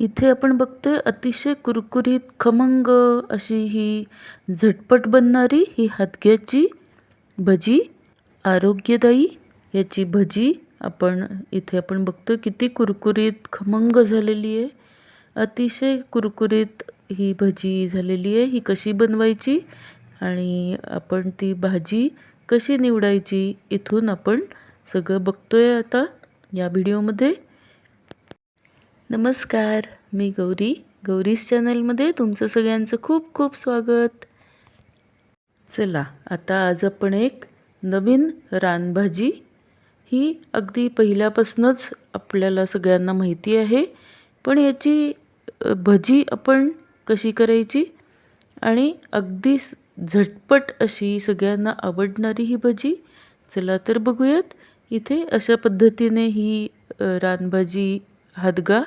इथे आपण बघतोय अतिशय कुरकुरीत खमंग अशी ही झटपट बनणारी ही हातग्याची भजी आरोग्यदायी याची भजी. आपण इथे आपण बघतोय किती कुरकुरीत खमंग झालेली आहे. अतिशय कुरकुरीत ही भजी झालेली आहे. ही कशी बनवायची आणि आपण ती भाजी कशी निवडायची इथून आपण सगळं बघतोय आता या व्हिडिओमध्ये नमस्कार मी गौरी. गौरीस चॅनलमध्ये तुमचं सगळ्यांचं खूप खूप स्वागत. चला आता आज आपण एक नवीन रानभाजी. ही अगदी पहिल्यापासूनच आपल्याला सगळ्यांना माहिती आहे पण याची भजी आपण कशी करायची आणि अगदी झटपट अशी सगळ्यांना आवडणारी ही भजी. चला तर बघूयात. इथे अशा पद्धतीने ही रानभाजी हादगा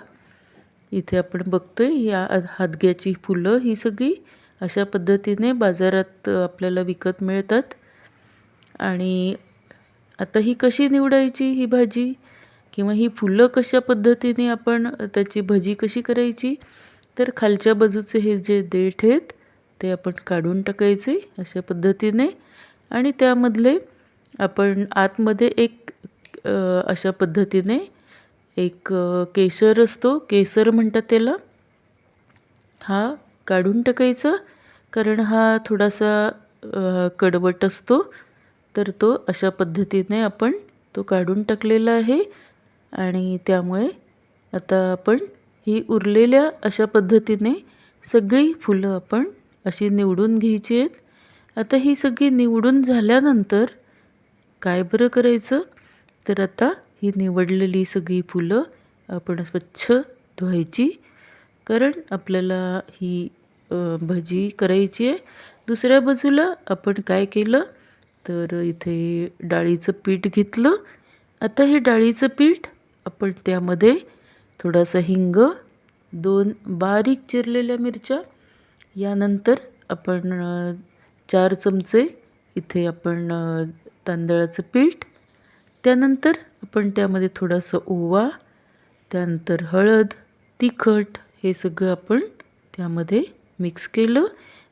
इथे आपण बघतोय या हादग्याची फुलं ही सगळी अशा पद्धतीने बाजारात आपल्याला विकत मिळतात. आणि आता ही कशी निवडायची ही भाजी? किंवा ही फुलं कशा पद्धतीने आपण त्याची भजी कशी करायची? तर खालच्या बाजूचे हे जे देठ आहेत ते आपण काढून टाकायचे अशा पद्धतीने. आणि त्यामधले आपण आतमध्ये एक अशा पद्धतीने एक केसर केशर असतो. केसर म्हणतात त्याला. हा काढून टाकायचा. कारण हा थोडासा कडवट असतो. तर तो अशा पद्धतीने आपण तो काढून टाकलेला आहे. आणि त्यामुळे आता आपण ही उरलेल्या अशा पद्धतीने सगळी फुलं आपण अशी निवडून घ्यायची आहेत. आता ही सगळी निवडून झाल्यानंतर काय बरं करायचं? तर आता ही निवडलेली सगळी फुलं आपण स्वच्छ धुवायची. कारण आपल्याला ही भजी करायची आहे. दुसऱ्या बाजूला आपण काय केलं? तर इथे डाळीचं पीठ घेतलं. आता हे डाळीचं पीठ आपण त्यामध्ये थोडासा हिंग दोन बारीक चिरलेल्या मिरच्या यानंतर आपण चार चमचे इथे आपण तांदळाचं पीठ त्यानंतर आपण त्यामध्ये थोडासा ओवा त्यानंतर हळद तिखट हे सगळं आपण त्यामध्ये मिक्स केलं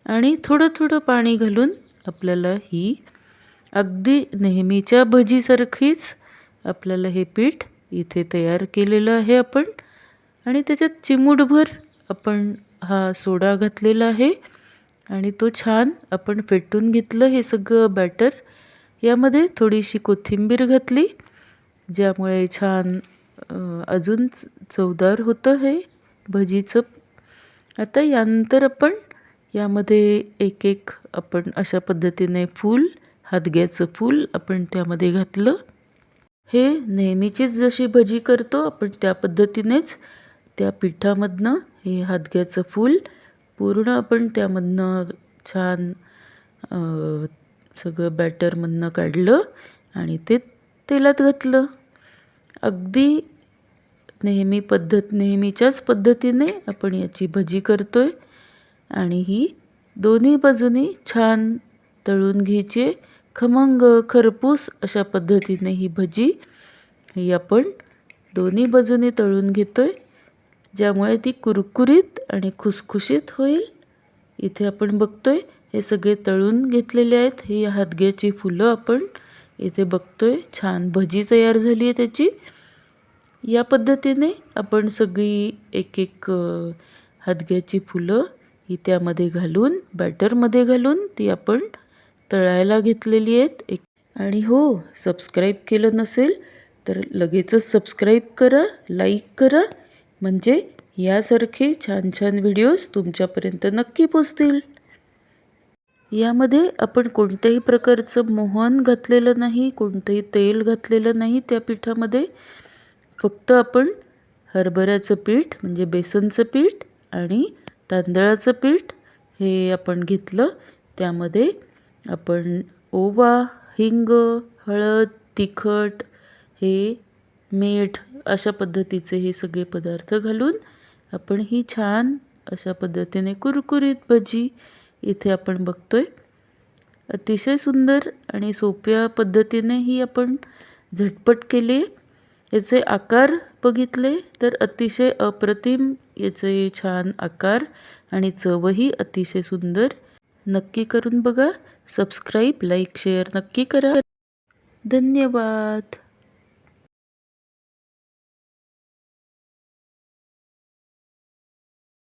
आणि थोडं थोडं पाणी घालून आपल्याला ही अगदी नेहमीच्या भजीसारखीच आपल्याला हे पीठ इथे तयार केलेलं आहे आपण. आणि त्याच्यात चिमूटभर आपण हा सोडा घातलेला आहे आणि तो छान आपण फेटून घेतलं हे सगळं बॅटर यामध्ये थोडीशी कोथिंबीर घातली ज्यामुळे छान अजून चवदार होतं हे भजीचं. आता यानंतर आपण यामध्ये एक एक आपण अशा पद्धतीने फूल हादग्याचं फूल आपण त्यामध्ये घातलं. हे नेहमीचीच जशी भजी करतो आपण त्या पद्धतीनेच त्या पिठामधनं हे हादग्याचं फूल पूर्ण आपण त्यामधनं छान सगळं बॅटरमधनं काढलं आणि ते तेलात घातलं. अगदी नेहमी पद्धत नेहमीच्याच पद्धतीने आपण याची भजी करतो आहे आणि ही दोन्ही बाजूनी छान तळून घ्यायची. आहे. खमंग खरपूस अशा पद्धतीने ही भजी ही आपण दोन्ही बाजूने तळून घेतो आहे ज्यामुळे ती कुरकुरीत आणि खुसखुशीत होईल. इथे आपण बघतोय हे सगळे तळून घेतलेले आहेत. ही हादग्याची फुलं आपण इथे बघतोय छान भजी तयार झाली आहे त्याची. या पद्धतीने आपण सगळी एक एक हादग्याची फुलं ही त्यामध्ये घालून बॅटरमध्ये घालून ती आपण तळायला घेतलेली आहेत. एक आणि हो सबस्क्राईब केलं नसेल तर लगेचच सबस्क्राईब करा लाईक करा. म्हणजे यासारखे छान छान व्हिडिओज तुमच्यापर्यंत नक्की पोचतील. यामध्ये आपण कोणत्याही प्रकारचं मोहन घातलेलं नाही कोणतंही तेल घातलेलं नाही त्या पिठामध्ये फक्त आपण हरभऱ्याचं पीठ म्हणजे बेसनचं पीठ आणि तांदळाचं पीठ हे आपण घेतलं. त्यामध्ये आपण ओवा हिंग हळद तिखट हे मीठ अशा पद्धतीचे हे सगळे पदार्थ घालून आपण ही छान अशा पद्धतीने कुरकुरीत भजी इथे आपण बघतोय. अतिशय सुंदर आणि सोप्या पद्धतीने ही आपण झटपट केली. याचे आकार बघितले तर अतिशय अप्रतिम याचे छान आकार आणि चवही अतिशय सुंदर. नक्की करून बघा. सबस्क्राईब लाईक शेअर नक्की करा. धन्यवाद.